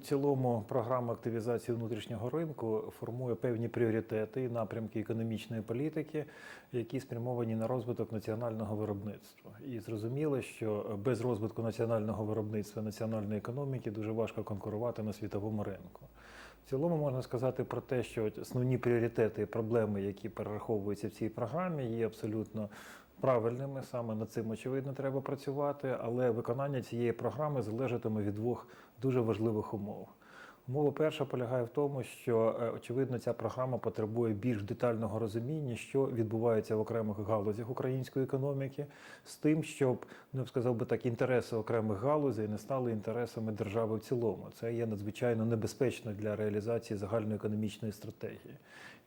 Цілому програма активізації внутрішнього ринку формує певні пріоритети і напрямки економічної політики, які спрямовані на розвиток національного виробництва. І зрозуміло, що без розвитку національного виробництва, національної економіки дуже важко конкурувати на світовому ринку. В цілому можна сказати про те, що основні пріоритети і проблеми, які перераховуються в цій програмі, є абсолютно правильними. Саме над цим очевидно треба працювати, але виконання цієї програми залежатиме від двох дуже важливих умов. Умова перша полягає в тому, що е, очевидно ця програма потребує більш детального розуміння, що відбувається в окремих галузях української економіки, з тим, щоб ну я б сказав би так, інтереси окремих галузей не стали інтересами держави в цілому. Це є надзвичайно небезпечно для реалізації загальноекономічної стратегії.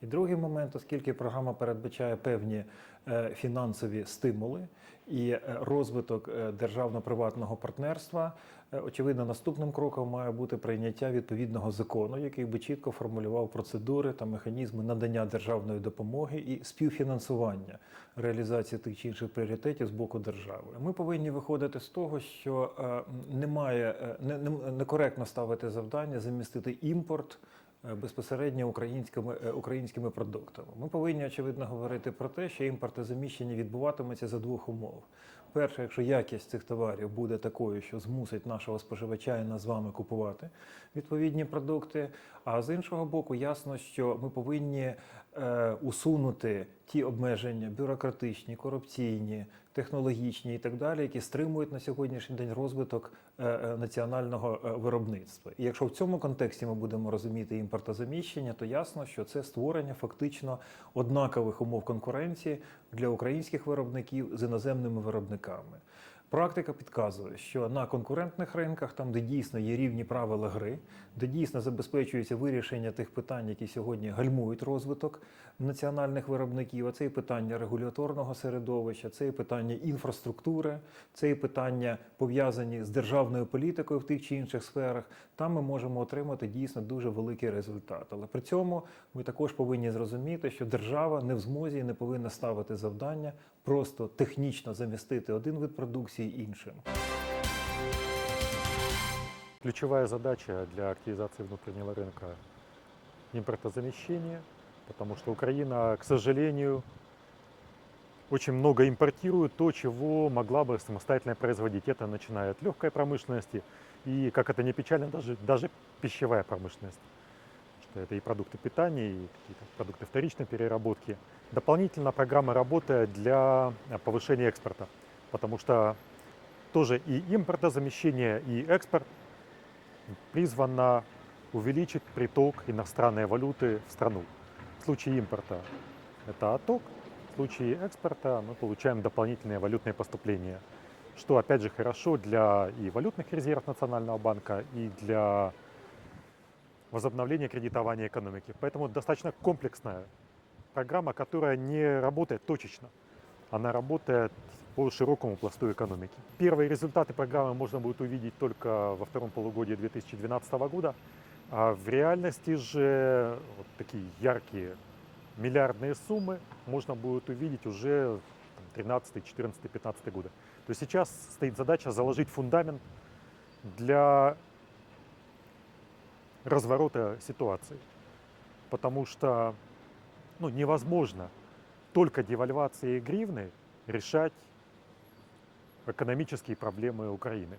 І другий момент, оскільки програма передбачає певні е, фінансові стимули і е, розвиток державно-приватного партнерства, очевидно, наступним кроком має бути прийняття відповідного закону, який би чітко формулював процедури та механізми надання державної допомоги і співфінансування реалізації тих чи інших пріоритетів з боку держави. Ми повинні виходити з того, що е, немає е, не, не, некоректно ставити завдання замістити імпорт е, безпосередньо українськими, е, українськими продуктами. Ми повинні очевидно говорити про те, що імпортозаміщення відбуватиметься за двох умов. Перше, якщо якість цих товарів буде такою, що змусить нашого споживача і нас з вами купувати відповідні продукти. А з іншого боку, ясно, що ми повинні е, усунути ті обмеження бюрократичні, корупційні, технологічні і так далі, які стримують на сьогоднішній день розвиток е, е, національного е, виробництва. І якщо в цьому контексті ми будемо розуміти імпортозаміщення, то ясно, що це створення фактично однакових умов конкуренції для українських виробників з іноземними виробниками. Практика підказує, що на конкурентних ринках, там, де дійсно є рівні правила гри, де дійсно забезпечується вирішення тих питань, які сьогодні гальмують розвиток національних виробників, а це і питання регуляторного середовища, це і питання інфраструктури, це і питання пов'язані з державною політикою в тих чи інших сферах. Там ми можемо отримати дійсно дуже великий результат. Але при цьому ми також повинні зрозуміти, що держава не в змозі і не повинна ставити завдання просто технічно замістити один вид продукції іншим. Ключевая задача для активизации внутреннего рынка – импортозамещение, потому что Украина, к сожалению, очень много импортирует то, чего могла бы самостоятельно производить. Это начиная от легкой промышленности и, как это не печально, даже, даже пищевая промышленность. Что это и продукты питания, и какие-то продукты вторичной переработки. Дополнительно программа работает для повышения экспорта, потому что тоже и импортозамещение, и экспорт призвано увеличить приток иностранной валюты в страну. В случае импорта это отток, в случае экспорта мы получаем дополнительные валютные поступления, что опять же хорошо для и валютных резервов Национального банка, и для возобновления кредитования экономики. Поэтому достаточно комплексная программа, которая не работает точечно. Она работает по широкому пласту экономики. Первые результаты программы можно будет увидеть только во втором полугодии 2012 года. А в реальности же вот такие яркие миллиардные суммы можно будет увидеть уже 13, 14, 15 года. То есть сейчас стоит задача заложить фундамент для разворота ситуации. Потому что ну, невозможно только девальвацией гривны решать экономические проблемы Украины.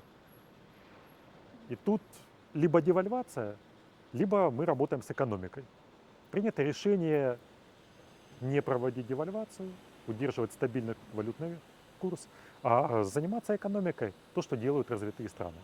И тут либо девальвация, либо мы работаем с экономикой. Принято решение не проводить девальвацию, удерживать стабильный валютный курс, а заниматься экономикой, то, что делают развитые страны.